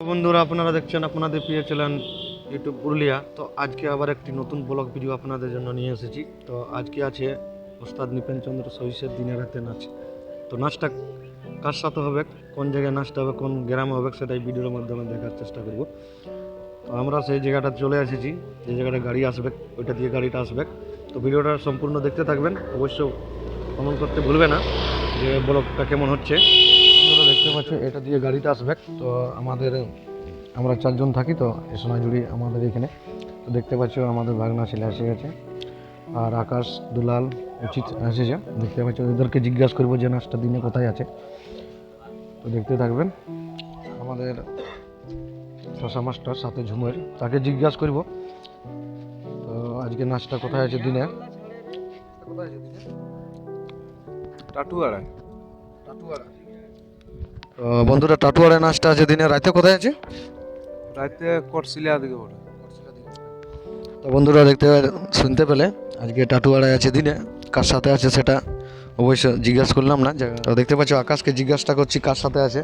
বন্ধুরা, আপনারা দেখছেন আপনাদের প্রিয় চ্যানেল ইউটিউব পুরুলিয়া। তো আজকে আবার একটি নতুন ব্লগ ভিডিও আপনাদের জন্য নিয়ে এসেছি। তো আজকে আছে ওস্তাদ নিপেন চন্দ্র সহিসের দিনে রাতে নাচ। তো নাচটা কার সাথে হবে, কোন জায়গায় নাচটা হবে, কোন গ্রামে হবে, সেটাই ভিডিওর মাধ্যমে দেখার চেষ্টা করব। তো আমরা সেই জায়গাটা চলে এসেছি, যে জায়গাটা গাড়ি আসবে, ওইটা দিয়ে গাড়িটা আসবে। তো ভিডিওটা সম্পূর্ণ দেখতে থাকবেন। অবশ্য কমেন্ট করতে ভুলবে না যে ব্লগটা কেমন হচ্ছে। দেখতে পাচ্ছ এটা দিয়ে গাড়িটা আসবে। তো আমাদের আমরা চারজন থাকি তো এ সোনাঝুরি আমাদের এখানে। তো দেখতে পাচ্ছ আমাদের ভাগনা ছেলে এসে গেছে। আর আকাশ দুলাল উচিত এসেছে। দেখতে পাচ্ছ ওদেরকে জিজ্ঞাসা করব যে নাচটা দিনে কোথায় আছে। তো দেখতে থাকবেন। আমাদের শশা মাস্টার সাথে ঝুমের তাকে জিজ্ঞাসা করব। তো আজকে নাচটা কোথায় আছে দিনে? কোথায় আছে দিনে? টাটুয়াড়া তো বন্ধুরা টাটুয়ারে নাচটা আছে দিনে রাতে কোথায় আছে? রাতে করছিলা দিকে বলে তো বন্ধুরা দেখতে শুনতে পেলে আজকে টাটুয়াড়ায় আছে দিনে কার সাথে আছে সেটা অবশ্য জিজ্ঞাসা করলাম না। তো দেখতে পাচ্ছ আকাশকে জিজ্ঞাসা করছি কার সাথে আছে।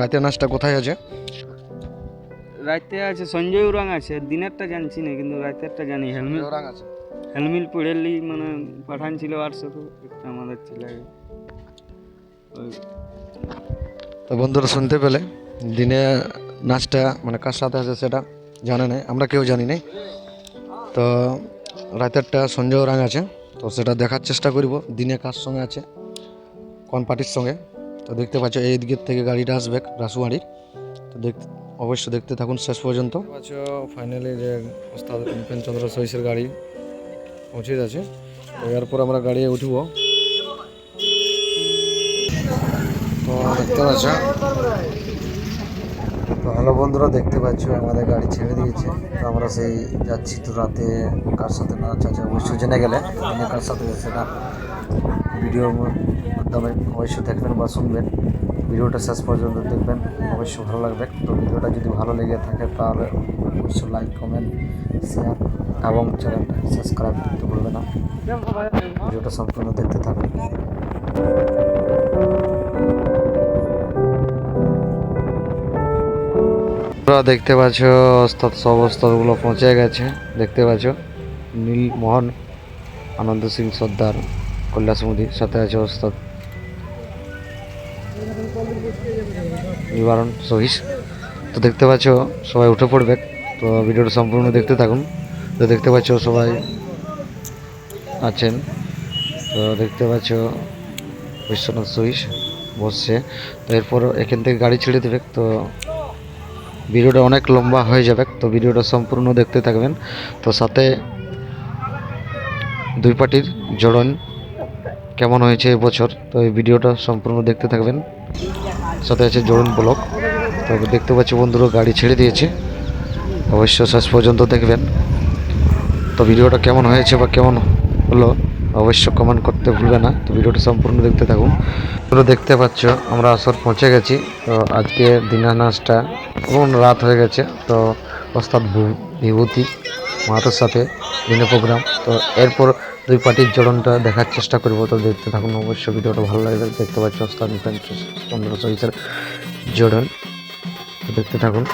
রাতে নাচটা কোথায় আছে? রাতে আছে সঞ্জয় উরাং আছে। দিনেরটা জানছি না কিন্তু রাতেরটা জানি। হেলমেট আছে। হেলমেট পড়েলি মানে পাঠান ছিল আটশো একটা আমাদের ছেলে ওই তো বন্ধুরা শুনতে পেলে, দিনে নাচটা মানে কার সাথে আছে সেটা জানে নাই, আমরা কেউ জানি নাই। তো রাতেরটা সঞ্জয় ওরাং আছে, তো সেটা দেখার চেষ্টা করব, দিনে কার সঙ্গে আছে, কোন পার্টির সঙ্গে। তো দেখতে পাচ্ছ, এই দিকের থেকে গাড়িটা আসবে রাসুয়াড়ির তো দেখ অবশ্যই দেখতে থাকুন শেষ পর্যন্ত। ফাইনালি যে ওস্তাদ চন্দ্র সহিসের গাড়ি পৌঁছে যাচ্ছে তো এরপর আমরা গাড়ি উঠব। তো দেখতে পাচ্ছ। তো হ্যালো বন্ধুরা, দেখতে পাচ্ছ, আমাদের গাড়ি ছেড়ে দিয়েছে। তো আমরা সেই যাচ্ছি তো রাতে কার সাথে না? আছে অবশ্যই জেনে গেলে। আমি কার সাথে সেটা ভিডিওর মাধ্যমে অবশ্যই দেখবেন বা শুনবেন। ভিডিওটা শেষ পর্যন্ত দেখবেন, অবশ্যই ভালো লাগবে। তো ভিডিওটা যদি ভালো লেগে থাকে, তাহলে অবশ্যই লাইক কমেন্ট শেয়ার এবং চ্যানেলটা সাবস্ক্রাইব করতে ভুলবে না। ভিডিওটা সম্পূর্ণ দেখতে থাকবেন তোমরা দেখতে পাচ্ছ ওস্তাদ সব ওস্তাদগুলো পৌঁছে গেছে। দেখতে পাচ্ছ নীলমোহন আনন্দ সিং সর্দার, কৈলাস মোদীর সাথে আছে ওস্তাদ নিবারণ সহিস। তো দেখতে পাচ্ছ, সবাই উঠে পড়বে। তো ভিডিওটা সম্পূর্ণ দেখতে থাকুন। তো দেখতে পাচ্ছ, সবাই আছেন। তো দেখতে পাচ্ছ, বিশ্বনাথ সহিস বসছে। তো এরপর এখান থেকে গাড়ি ছেড়ে দেবে। তো ভিডিওটা অনেক লম্বা হয়ে যাবে, তো ভিডিওটা সম্পূর্ণ দেখতে থাকবেন। তো সাথে দুই পার্টির জোড়ন কেমন হয়েছে এবছর তো এই ভিডিওটা সম্পূর্ণ দেখতে থাকবেন। সাথে আছে জোড়ন ব্লক, তো দেখতে পাচ্ছি বন্ধুরা গাড়ি ছেড়ে দিয়েছে, অবশ্য শেষ পর্যন্ত দেখবেন। তো ভিডিওটা কেমন হয়েছে বা কেমন হলো, অবশ্য কমেন্ট করতে ভুলবে না, তো ভিডিওটা সম্পূর্ণ দেখতে থাকুন। তোমরা দেখতে পাচ্ছ, আমরা আসর পৌঁছে গেছি, তো আজকে দিনা নাচটা এবং রাত হয়ে গেছে, তো ওস্তাদ বিভূতি মাতার সাথে দিনে প্রোগ্রাম তো এরপর দুই পার্টির জড়নটা দেখার চেষ্টা করব, তো দেখতে থাকুন অবশ্যই ভিডিওটা ভালো লাগবে দেখতে পাচ্ছি ওস্তাদ চন্দ্র সহিতের জড়ন দেখতে থাকুন।